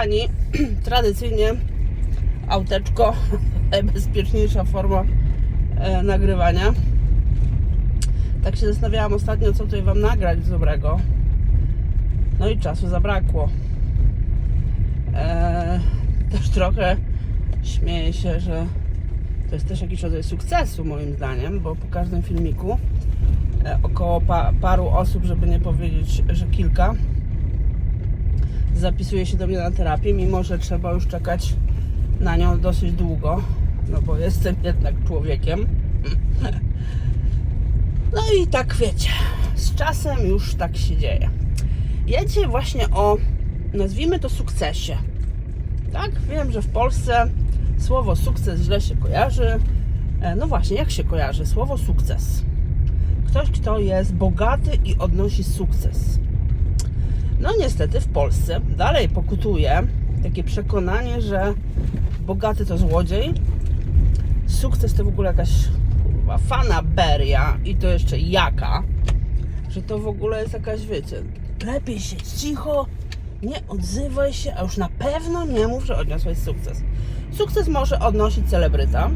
kochani, tradycyjnie auteczko, najbezpieczniejsza forma e, nagrywania. Tak się zastanawiałam ostatnio, co tutaj Wam nagrać dobrego. No i czasu zabrakło. E, też trochę śmieję się, że to jest też jakiś rodzaj sukcesu moim zdaniem, bo po każdym filmiku e, około pa, paru osób, żeby nie powiedzieć, że kilka, zapisuje się do mnie na terapię, mimo że trzeba już czekać na nią dosyć długo, no bo jestem jednak człowiekiem. No i tak wiecie, z czasem już tak się dzieje. Ja dzisiaj właśnie o, nazwijmy to sukcesie. Tak, wiem, że w Polsce słowo sukces źle się kojarzy. E, No właśnie, jak się kojarzy słowo sukces? Ktoś, kto jest bogaty i odnosi sukces. No niestety w Polsce dalej pokutuje takie przekonanie, że bogaty to złodziej, sukces to w ogóle jakaś kurwa, fanaberia i to jeszcze jaka, że to w ogóle jest jakaś, wiecie, lepiej siedź cicho, nie odzywaj się, a już na pewno nie mów, że odniosłeś sukces. Sukces może odnosić celebryta,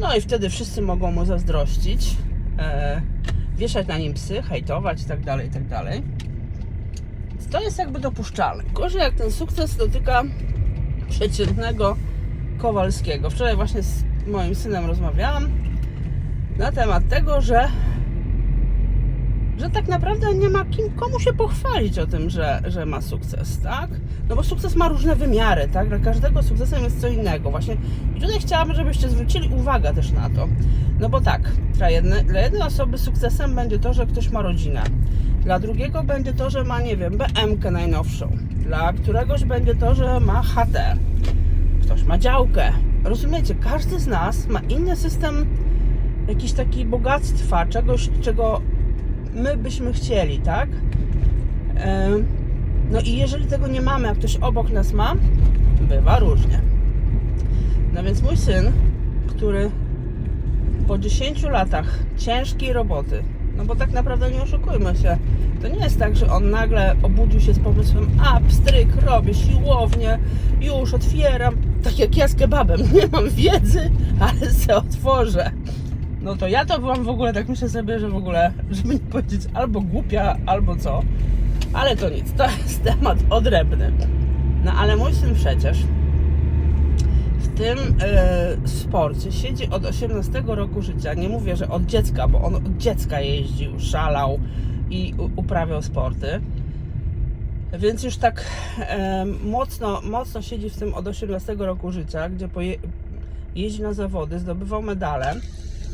no i wtedy wszyscy mogą mu zazdrościć, e, wieszać na nim psy, hejtować itd., itd. To jest jakby dopuszczalne. Gorzej jak ten sukces dotyka przeciętnego Kowalskiego. Wczoraj właśnie z moim synem rozmawiałam na temat tego, że że tak naprawdę nie ma kim, komu się pochwalić o tym, że, że ma sukces, tak? No bo sukces ma różne wymiary, tak? Dla każdego sukcesem jest co innego. Właśnie i tutaj chciałabym, żebyście zwrócili uwagę też na to. No bo tak, dla jednej, dla jednej osoby sukcesem będzie to, że ktoś ma rodzinę. Dla drugiego będzie to, że ma, nie wiem, BM-kę najnowszą. Dla któregoś będzie to, że ma chatę. Ktoś ma działkę. Rozumiecie, każdy z nas ma inny system jakiś taki bogactwa, czegoś, czego my byśmy chcieli, tak? No i jeżeli tego nie mamy, a ktoś obok nas ma, bywa różnie. No więc mój syn, który po 10 latach ciężkiej roboty, no bo tak naprawdę nie oszukujmy się, to nie jest tak, że on nagle obudził się z pomysłem, a pstryk, robię siłownię, już otwieram, tak jak ja z kebabem, nie mam wiedzy, ale se otworzę. No to ja to byłam w ogóle, tak myślę sobie, że w ogóle, żeby nie powiedzieć albo głupia, albo co. Ale to nic, to jest temat odrębny. No ale mój syn przecież tym e, sporcie siedzi od 18 roku życia. Nie mówię, że od dziecka, bo on od dziecka jeździł, szalał i uprawiał sporty. Więc już tak e, mocno, mocno siedzi w tym od 18 roku życia, gdzie poje, jeździ na zawody, zdobywał medale.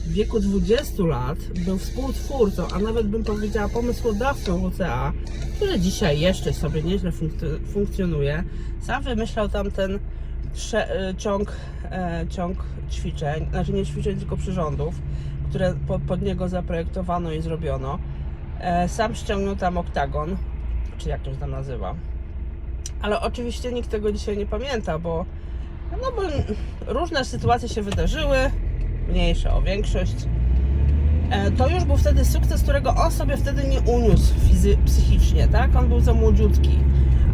W wieku 20 lat był współtwórcą, a nawet bym powiedziała pomysłodawcą WCA, które dzisiaj jeszcze sobie nieźle funkc- funkcjonuje. Sam wymyślał tam ten trze- y, ciąg, e, ciąg ćwiczeń, znaczy nie ćwiczeń, tylko przyrządów, które po, pod niego zaprojektowano i zrobiono. E, sam ściągnął tam oktagon, czy jak to się tam nazywa. Ale oczywiście nikt tego dzisiaj nie pamięta, bo, no bo różne sytuacje się wydarzyły, mniejsze o większość. E, To już był wtedy sukces, którego on sobie wtedy nie uniósł fizy- psychicznie, tak? On był za młodziutki,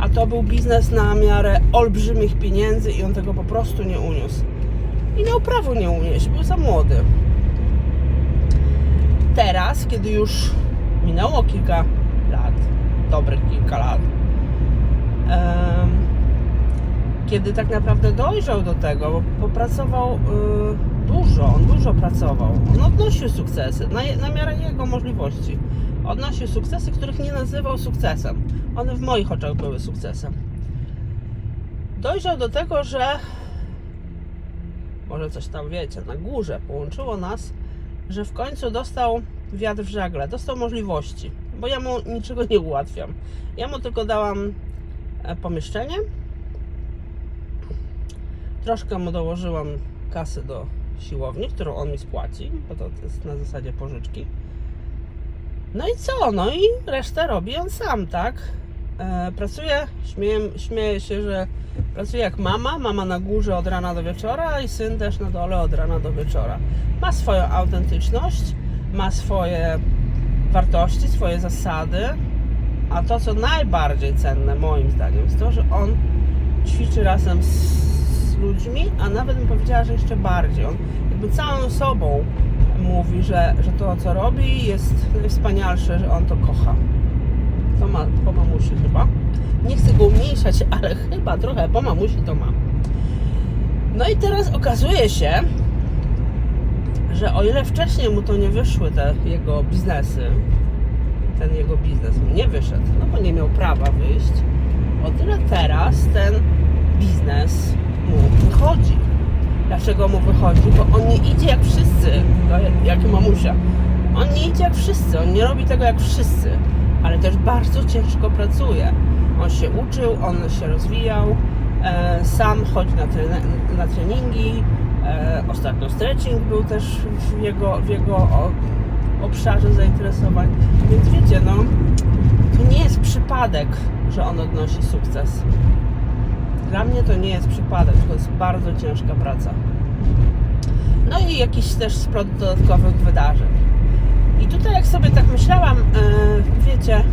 a to był biznes na miarę olbrzymich pieniędzy i on tego po prostu nie uniósł. I miał prawo nie unieść, był za młody. Teraz, kiedy już minęło kilka lat, dobrych kilka lat, kiedy tak naprawdę dojrzał do tego, bo popracował y, dużo, on dużo pracował. On odnosił sukcesy na, na miarę jego możliwości. Odnosił sukcesy, których nie nazywał sukcesem. One w moich oczach były sukcesem. Dojrzał do tego, że może coś tam wiecie, na górze połączyło nas, że w końcu dostał wiatr w żagle, dostał możliwości, bo ja mu niczego nie ułatwiam. Ja mu tylko dałam e, pomieszczenie, Troszkę mu dołożyłam kasy do siłowni, którą on mi spłaci, bo to jest na zasadzie pożyczki. No i co? No i resztę robi on sam, tak? E, pracuje, śmieję, śmieję się, że pracuje jak mama, mama na górze od rana do wieczora i syn też na dole od rana do wieczora. Ma swoją autentyczność, ma swoje wartości, swoje zasady, A to, co najbardziej cenne moim zdaniem, jest to, że on ćwiczy razem z ludźmi, a nawet bym powiedziała, że jeszcze bardziej. On jakby całą sobą mówi, że, że to, co robi, jest najwspanialsze, że on to kocha. To ma po mamusi chyba. Nie chcę go umniejszać, ale chyba trochę po mamusi to ma. No i teraz okazuje się, że o ile wcześniej mu to nie wyszły te jego biznesy, ten jego biznes mu nie wyszedł, no bo nie miał prawa wyjść, o tyle teraz ten biznes mu wychodzi. Dlaczego mu wychodzi? Bo on nie idzie jak wszyscy, jak mamusia. On nie idzie jak wszyscy, on nie robi tego jak wszyscy, też bardzo ciężko pracuje. On się uczył, on się rozwijał, e, sam chodzi na, na treningi, e, ostatnio stretching był też w jego, w jego obszarze zainteresowań. Więc wiecie, no, to nie jest przypadek, że on odnosi sukces. Dla mnie to nie jest przypadek, to jest bardzo ciężka praca. No i jakiś też splot dodatkowych wydarzeń. I tutaj jak sobie tak myślałam, e, wiecie,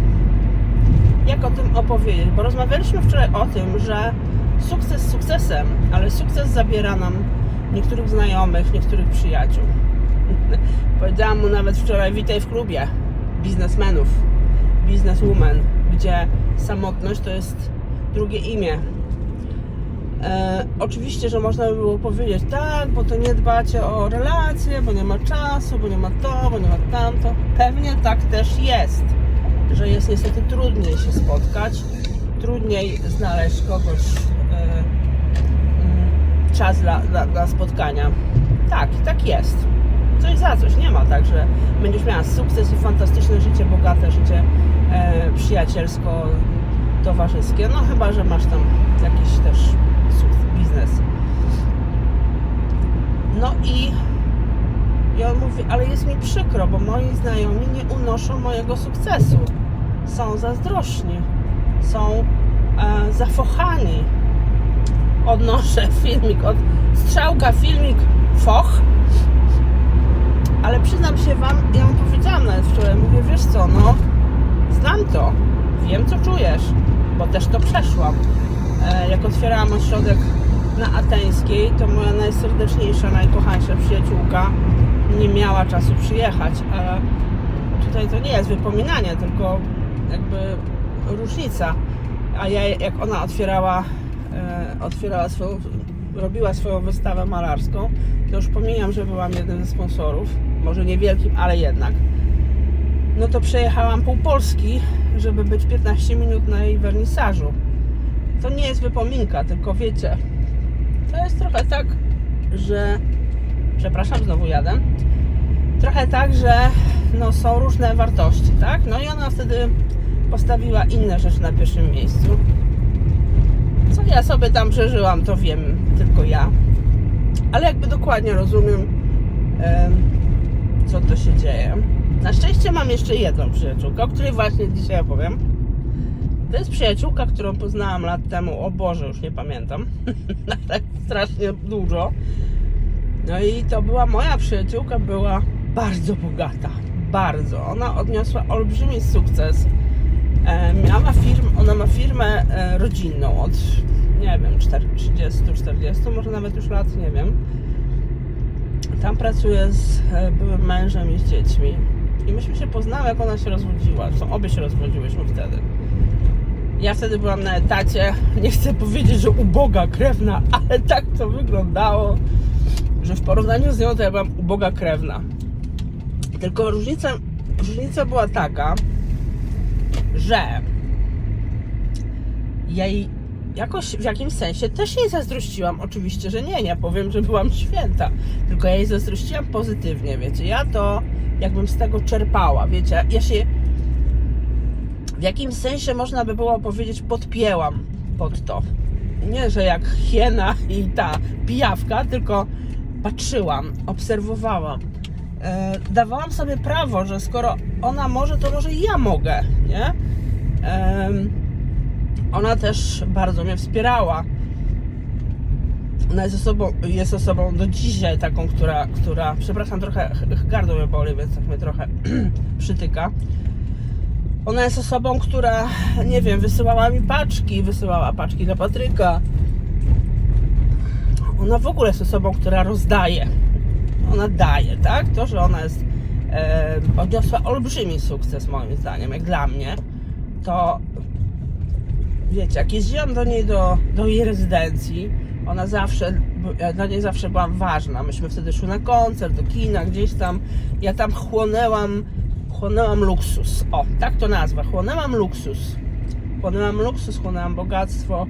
jak o tym opowiedzieć, bo rozmawialiśmy wczoraj o tym, że sukces sukcesem, ale sukces zabiera nam niektórych znajomych, niektórych przyjaciół. Powiedziałam mu nawet wczoraj, witaj w klubie biznesmenów, bizneswoman, gdzie samotność to jest drugie imię. E, oczywiście, że można by było powiedzieć, tak, bo to nie dbacie o relacje, bo nie ma czasu, bo nie ma to, bo nie ma tamto. Pewnie tak też jest, że jest niestety trudniej się spotkać, trudniej znaleźć kogoś, e, mm, czas dla, dla, dla spotkania. Tak, tak jest. Coś za coś, nie ma tak, że będziesz miała sukces i fantastyczne życie, bogate życie e, przyjacielsko, towarzyskie. No chyba, że masz tam jakiś też biznes. No i, i on mówi, ale jest mi przykro, bo moi znajomi nie unoszą mojego sukcesu. Są zazdrośni, są e, zafochani. Odnoszę filmik od strzałka, filmik foch. Ale przyznam się Wam, ja Wam powiedziałam nawet wczoraj, mówię, wiesz co, no, znam to, wiem co czujesz, bo też to przeszłam. E, jak otwierałam ośrodek na Ateńskiej, to moja najserdeczniejsza, najkochańsza przyjaciółka nie miała czasu przyjechać, a tutaj to nie jest wypominanie, tylko jakby różnica. A ja, jak ona otwierała, e, otwierała swoją, robiła swoją wystawę malarską, to już pomijam, że byłam jednym ze sponsorów, może niewielkim, ale jednak. No to przejechałam pół Polski, żeby być 15 minut na jej wernisażu. To nie jest wypominka, tylko wiecie, to jest trochę tak, że przepraszam, znowu jadę. Trochę tak, że no, są różne wartości, tak? No i ona wtedy postawiła inne rzeczy na pierwszym miejscu. Co ja sobie tam przeżyłam, to wiem tylko ja. Ale jakby dokładnie rozumiem, em, co to się dzieje. Na szczęście mam jeszcze jedną przyjaciółkę, o której właśnie dzisiaj opowiem. To jest przyjaciółka, którą poznałam lat temu, o Boże, już nie pamiętam, ale strasznie dużo. No i to była moja przyjaciółka, była bardzo bogata, bardzo. Ona odniosła olbrzymi sukces. E, miała firm, ona ma firmę e, rodzinną od, nie wiem, 30-40, może nawet już lat, nie wiem. Tam pracuje z e, byłym mężem i z dziećmi. I myśmy się poznały, jak ona się rozwodziła. Zresztą obie się rozwodziłyśmy wtedy. Ja wtedy byłam na etacie. Nie chcę powiedzieć, że uboga krewna, ale tak to wyglądało, że w porównaniu z nią to ja byłam uboga krewna. Tylko różnica, różnica była taka, że ja jej jakoś w jakimś sensie też jej zazdrościłam. Oczywiście, że nie, nie powiem, że byłam święta. Tylko ja jej zazdrościłam pozytywnie, wiecie. Ja to jakbym z tego czerpała, wiecie. Ja się w jakimś sensie można by było powiedzieć podpięłam pod to. Nie, że jak hiena i ta pijawka, tylko patrzyłam, obserwowałam. E, dawałam sobie prawo, że skoro ona może, to może i ja mogę, nie? Em, ona też bardzo mnie wspierała. Ona jest osobą, jest osobą do dzisiaj taką, która, która przepraszam, trochę ch- ch- gardło mnie boli, więc tak mnie trochę przytyka. Ona jest osobą, która, nie wiem, wysyłała mi paczki, wysyłała paczki dla Patryka. Ona w ogóle jest osobą, która rozdaje. Ona daje, tak? To, że ona jest, e, odniosła olbrzymi sukces moim zdaniem, jak dla mnie, to wiecie, jak jeździłam do niej do, do jej rezydencji, ona zawsze, ja dla niej zawsze byłam ważna. Myśmy wtedy szły na koncert, do kina, gdzieś tam. Ja tam chłonęłam, chłonęłam luksus. O, tak to nazwa, chłonęłam luksus. Chłonęłam luksus, chłonęłam bogactwo.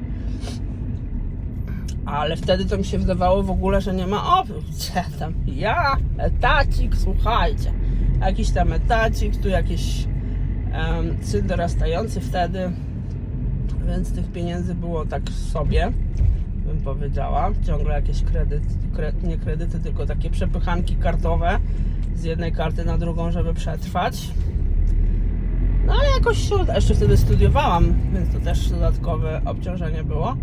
Ale wtedy to mi się wydawało w ogóle, że nie ma. Gdzie tam? Ja, etacik, słuchajcie. Jakiś tam etacik, tu jakiś um, syn dorastający wtedy, więc tych pieniędzy było tak sobie, bym powiedziała. Ciągle jakieś kredyty, kre, nie kredyty, tylko takie przepychanki kartowe z jednej karty na drugą, żeby przetrwać. No ale jakoś się. Jeszcze wtedy studiowałam, więc to też dodatkowe obciążenie było.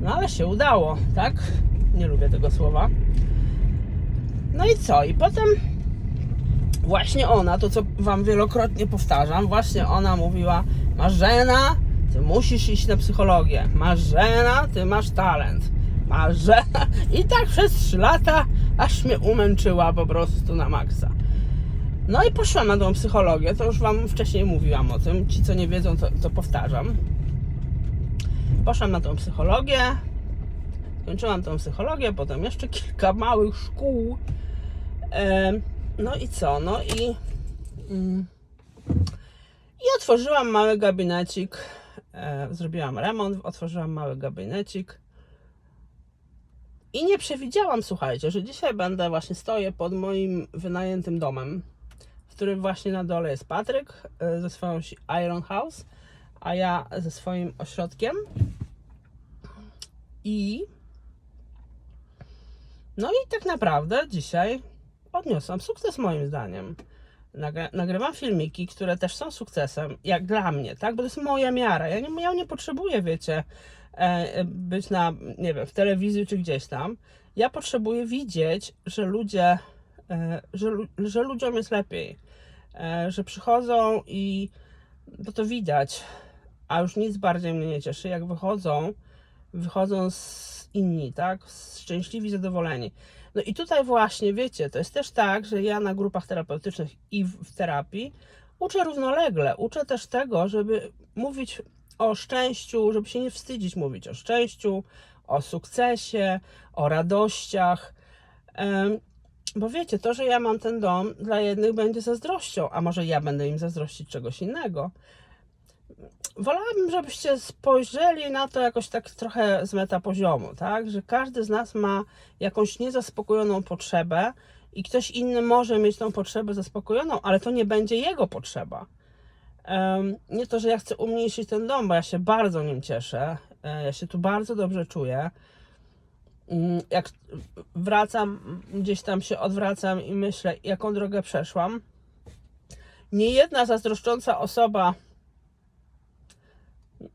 No ale się udało, tak? Nie lubię tego słowa. No i co? I potem właśnie ona, to co Wam wielokrotnie powtarzam, właśnie ona mówiła Marzena, Ty musisz iść na psychologię. Marzena, Ty masz talent. Marzena. I tak przez 3 lata, aż mnie umęczyła po prostu na maksa. No i poszłam na tą psychologię, to już Wam wcześniej mówiłam o tym. Ci, co nie wiedzą, to, to powtarzam. Poszłam na tą psychologię, skończyłam tą psychologię, potem jeszcze kilka małych szkół. E, no i co? No i, mm, i otworzyłam mały gabinecik. E, zrobiłam remont, otworzyłam mały gabinecik. I nie przewidziałam, słuchajcie, że dzisiaj będę właśnie stoję pod moim wynajętym domem, w którym właśnie na dole jest Patryk e, ze swoją Iron House, a ja ze swoim ośrodkiem. I no i tak naprawdę dzisiaj odniosłam sukces moim zdaniem. Nagrywam filmiki, które też są sukcesem, jak dla mnie, tak? Bo to jest moja miara. Ja nie, ja nie potrzebuję, wiecie, być na, nie wiem, w telewizji czy gdzieś tam. Ja potrzebuję widzieć, że ludzie, e, że, że ludziom jest lepiej, e, że przychodzą i bo to widać, a już nic bardziej mnie nie cieszy, jak wychodzą, wychodzą z inni, tak? Szczęśliwi, zadowoleni. No i tutaj właśnie, wiecie, to jest też tak, że ja na grupach terapeutycznych i w terapii uczę równolegle. Uczę też tego, żeby mówić o szczęściu, żeby się nie wstydzić mówić o szczęściu, o sukcesie, o radościach. Bo wiecie, to, że ja mam ten dom, dla jednych będzie zazdrością, a może ja będę im zazdrościć czegoś innego. Wolałabym, żebyście spojrzeli na to jakoś tak trochę z metapoziomu, tak? Że każdy z nas ma jakąś niezaspokojoną potrzebę i ktoś inny może mieć tą potrzebę zaspokojoną, ale to nie będzie jego potrzeba. Nie to, że ja chcę umniejszyć ten dom, bo ja się bardzo nim cieszę. E, Ja się tu bardzo dobrze czuję. Mm, Jak wracam, gdzieś tam się odwracam i myślę, jaką drogę przeszłam. Nie jedna zazdroszcząca osoba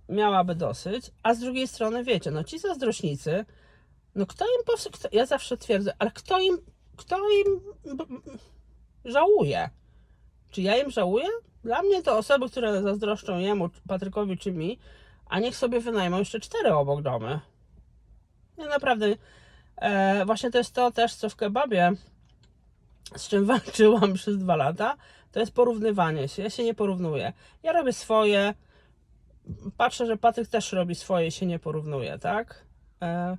miałaby dosyć, a z drugiej strony, wiecie, no ci zazdrośnicy, no kto im, kto, ja zawsze twierdzę, ale kto im, kto im żałuje? Czy ja im żałuję? Dla mnie to osoby, które zazdroszczą jemu, Patrykowi czy mi, a niech sobie wynajmą jeszcze cztery obok domy. Ja naprawdę, e, właśnie to jest to też, co w kebabie, z czym walczyłam przez dwa lata, to jest porównywanie się. Ja się nie porównuję. Ja robię swoje, patrzę, że Patryk też robi swoje i się nie porównuje, tak? E,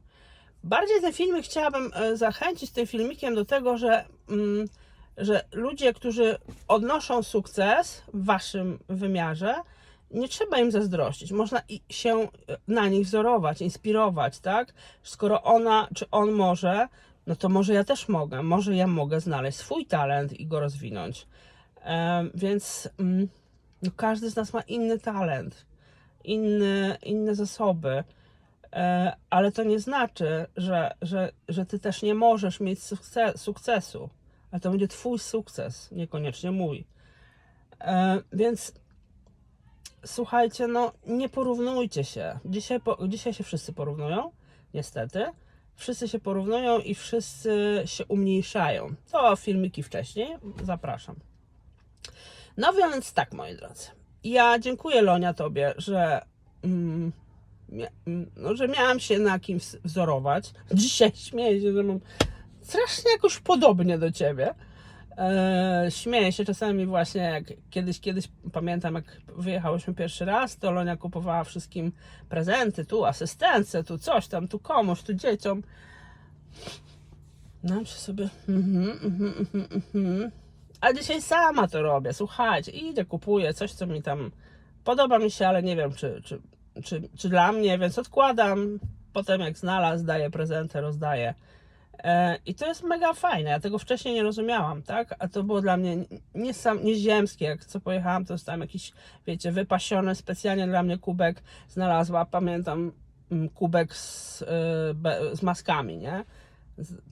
bardziej ten filmik chciałabym e, zachęcić tym filmikiem do tego, że, mm, że ludzie, którzy odnoszą sukces w waszym wymiarze, nie trzeba im zazdrościć. Można się na nich wzorować, inspirować, tak? Skoro ona czy on może, no to może ja też mogę. Może ja mogę znaleźć swój talent i go rozwinąć. Więc mm, no każdy z nas ma inny talent inne, inne zasoby. E, ale to nie znaczy, że, że, że ty też nie możesz mieć sukce, sukcesu. Ale to będzie twój sukces, niekoniecznie mój. E, więc słuchajcie, no nie porównujcie się. Dzisiaj, po, dzisiaj się wszyscy porównują, niestety. Wszyscy się porównują i wszyscy się umniejszają. To filmiki wcześniej, zapraszam. No więc tak, moi drodzy. ja dziękuję Lonia Tobie, że, mm, mm, no, że miałam się na kim wz- wzorować. Dzisiaj śmieję się, że mam strasznie jakoś podobnie do Ciebie. E, śmieję się czasami właśnie, jak kiedyś, kiedyś pamiętam, jak wyjechałyśmy pierwszy raz, to Lonia kupowała wszystkim prezenty, tu asystence, tu coś tam, tu komuś, tu dzieciom. No, się sobie. Mhm, mhm, mhm. A dzisiaj sama to robię. Słuchajcie, idę, kupuję coś, co mi tam podoba mi się, ale nie wiem, czy, czy, czy, czy dla mnie, więc odkładam. Potem, jak znalazł, daję prezenty, rozdaję. E, I to jest mega fajne. Ja tego wcześniej nie rozumiałam, tak? A to było dla mnie nie sam, nieziemskie. Jak co pojechałam, to dostałam jakiś, wiecie, wypasiony specjalnie dla mnie kubek. Znalazła, pamiętam, mm, kubek z, be- z maskami, nie?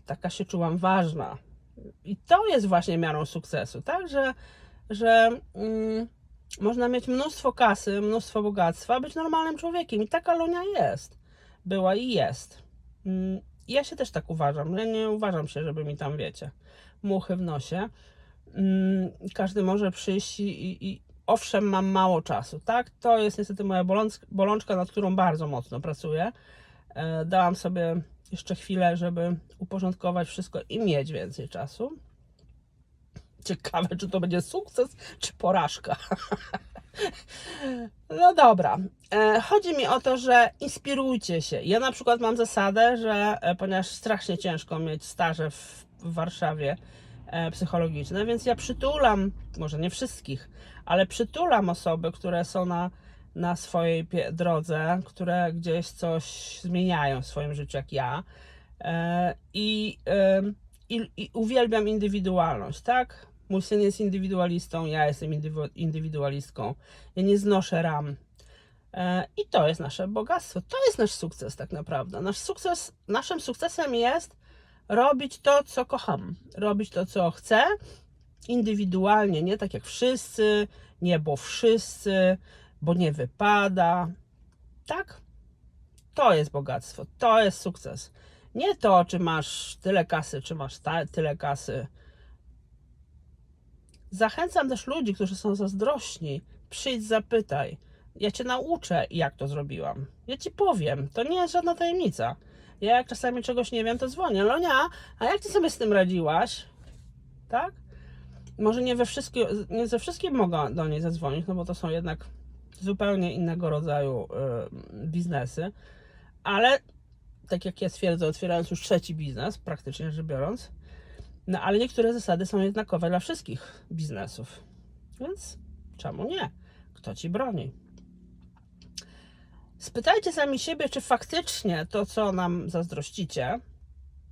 Taka się czułam ważna. I to jest właśnie miarą sukcesu, tak? Że, że mm, można mieć mnóstwo kasy, mnóstwo bogactwa, być normalnym człowiekiem. I taka Lonia jest. Była i jest. Mm, Ja się też tak uważam. Ja nie uważam się, żeby mi tam, wiecie, muchy w nosie. Mm, Każdy może przyjść i, i, i owszem, mam mało czasu, tak? To jest niestety moja bolączka, bolączka nad którą bardzo mocno pracuję. E, Dałam sobie jeszcze chwilę, żeby uporządkować wszystko i mieć więcej czasu. Ciekawe, czy to będzie sukces, czy porażka. No dobra. E, Chodzi mi o to, że inspirujcie się. Ja na przykład mam zasadę, że e, ponieważ strasznie ciężko mieć staże w, Warszawie e, psychologiczne, więc ja przytulam, może nie wszystkich, ale przytulam osoby, które są na, na swojej drodze, które gdzieś coś zmieniają w swoim życiu, jak ja. I, i, i uwielbiam indywidualność, tak? Mój syn jest indywidualistą, ja jestem indywidualistką. Ja nie znoszę ram. E, I to jest nasze bogactwo. To jest nasz sukces, tak naprawdę. Nasz sukces, naszym sukcesem jest robić to, co kocham, robić to, co chcę, indywidualnie, nie tak jak wszyscy, nie bo wszyscy, bo nie wypada. Tak? To jest bogactwo, to jest sukces. Nie to, czy masz tyle kasy, czy masz tyle kasy. Zachęcam też ludzi, którzy są zazdrośni. Przyjdź, zapytaj. Ja cię nauczę, jak to zrobiłam. Ja ci powiem. To nie jest żadna tajemnica. Ja jak czasami czegoś nie wiem, to dzwonię. Lonia, a jak ty sobie z tym radziłaś? Tak? Może nie we wszystkim, nie ze wszystkim mogę do niej zadzwonić, no bo to są jednak zupełnie innego rodzaju y, biznesy. Ale tak jak ja twierdzę, otwierając już trzeci biznes, praktycznie rzecz biorąc, no ale niektóre zasady są jednakowe dla wszystkich biznesów. Więc czemu nie? Kto ci broni? Spytajcie sami siebie, czy faktycznie to, co nam zazdrościcie,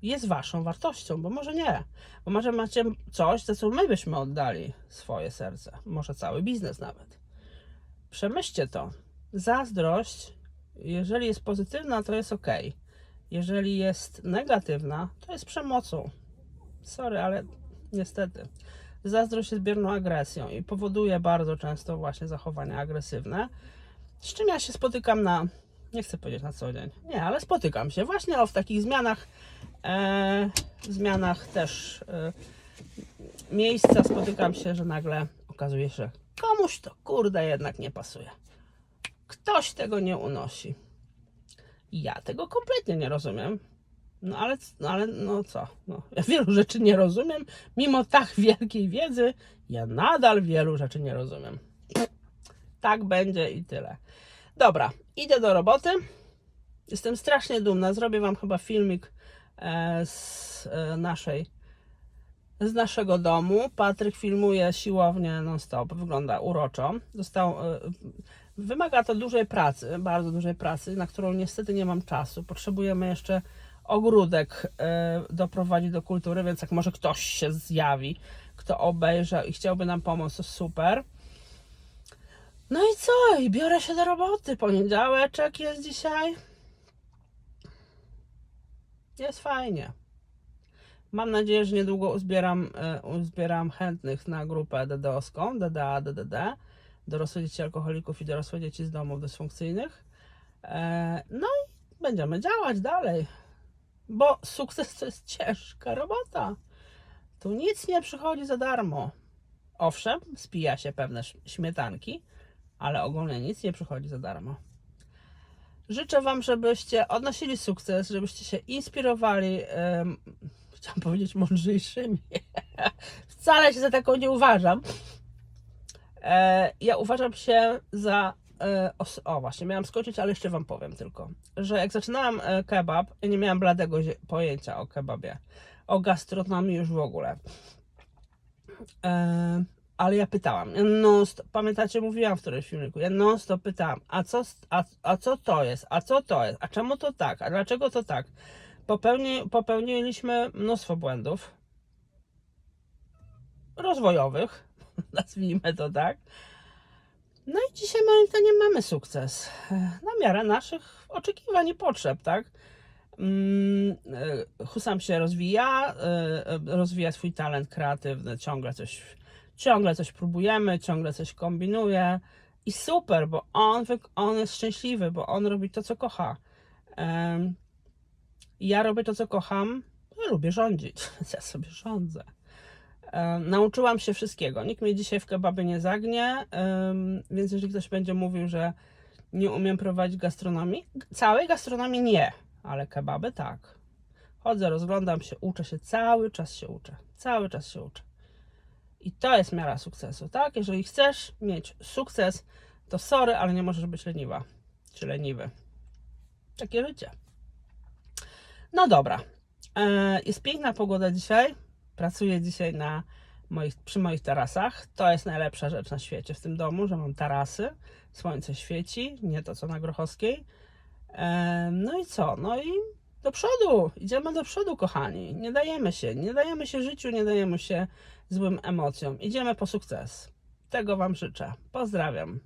jest waszą wartością, bo może nie. Bo może macie coś, za co my byśmy oddali swoje serce. Może cały biznes nawet. Przemyślcie to. Zazdrość, jeżeli jest pozytywna, to jest ok. Jeżeli jest negatywna, to jest przemocą. Sorry, ale niestety. Zazdrość jest bierną agresją i powoduje bardzo często właśnie zachowania agresywne. Z czym ja się spotykam na, nie chcę powiedzieć na co dzień, nie, ale spotykam się właśnie o w takich zmianach, e, zmianach też e, miejsca spotykam się, że nagle okazuje się, że komuś to kurde jednak nie pasuje. Ktoś tego nie unosi. Ja tego kompletnie nie rozumiem. No ale, no ale no co? No, ja wielu rzeczy nie rozumiem. Mimo tak wielkiej wiedzy, ja nadal wielu rzeczy nie rozumiem. Tak będzie i tyle. Dobra, idę do roboty. Jestem strasznie dumna. Zrobię Wam chyba filmik e, z e, naszej z naszego domu. Patryk filmuje siłownię non-stop. Wygląda uroczo. E, wymaga to dużej pracy, bardzo dużej pracy, na którą niestety nie mam czasu. Potrzebujemy jeszcze ogródek e, doprowadzić do kultury, więc jak może ktoś się zjawi, kto obejrzał i chciałby nam pomóc, to super. No i co? I biorę się do roboty. Poniedziałeczek jest dzisiaj. Jest fajnie. Mam nadzieję, że niedługo uzbieram, e, uzbieram chętnych na grupę DDoSką, DDA, DDD, dorosłe dzieci alkoholików i dorosłe dzieci z domów dysfunkcyjnych. E, No i będziemy działać dalej, bo sukces to jest ciężka robota. Tu nic nie przychodzi za darmo. Owszem, spija się pewne śmietanki, ale ogólnie nic nie przychodzi za darmo. Życzę Wam, żebyście odnosili sukces, żebyście się inspirowali, em, chciałam powiedzieć mądrzejszymi. Wcale się za taką nie uważam. E, ja uważam się za. E, o, właśnie, miałam skończyć, ale jeszcze Wam powiem tylko, że jak zaczynałam e, kebab, nie miałam bladego pojęcia o kebabie, o gastronomii już w ogóle. E, ale ja pytałam, ja non stop, pamiętacie, mówiłam w którymś filmiku, ja non stop pytałam, a co, a, a co to jest, a co to jest, a czemu to tak, a dlaczego to tak. Popełni, popełniliśmy mnóstwo błędów rozwojowych, nazwijmy to tak. No i dzisiaj moim zdaniem mamy sukces. Na miarę naszych oczekiwań i potrzeb, tak? Mm, e, Husam się rozwija, e, e, rozwija swój talent kreatywny, ciągle coś, ciągle coś próbujemy, ciągle coś kombinuje i super, bo on, on jest szczęśliwy, bo on robi to, co kocha. Ja robię to, co kocham, ja lubię rządzić, ja sobie rządzę. Nauczyłam się wszystkiego. Nikt mnie dzisiaj w kebabie nie zagnie, więc jeżeli ktoś będzie mówił, że nie umiem prowadzić gastronomii, całej gastronomii nie, ale kebaby tak. Chodzę, rozglądam się, uczę się, cały czas się uczę. Cały czas się uczę. I to jest miara sukcesu, tak? Jeżeli chcesz mieć sukces, to sorry, ale nie możesz być leniwa czy leniwy. Takie życie. No dobra. E, Jest piękna pogoda dzisiaj. Pracuję dzisiaj na moich, przy moich tarasach. To jest najlepsza rzecz na świecie w tym domu, że mam tarasy. Słońce świeci, nie to co na Grochowskiej. No i co? No i do przodu. Idziemy do przodu, kochani. Nie dajemy się. Nie dajemy się życiu, nie dajemy się złym emocjom. Idziemy po sukces. Tego Wam życzę. Pozdrawiam.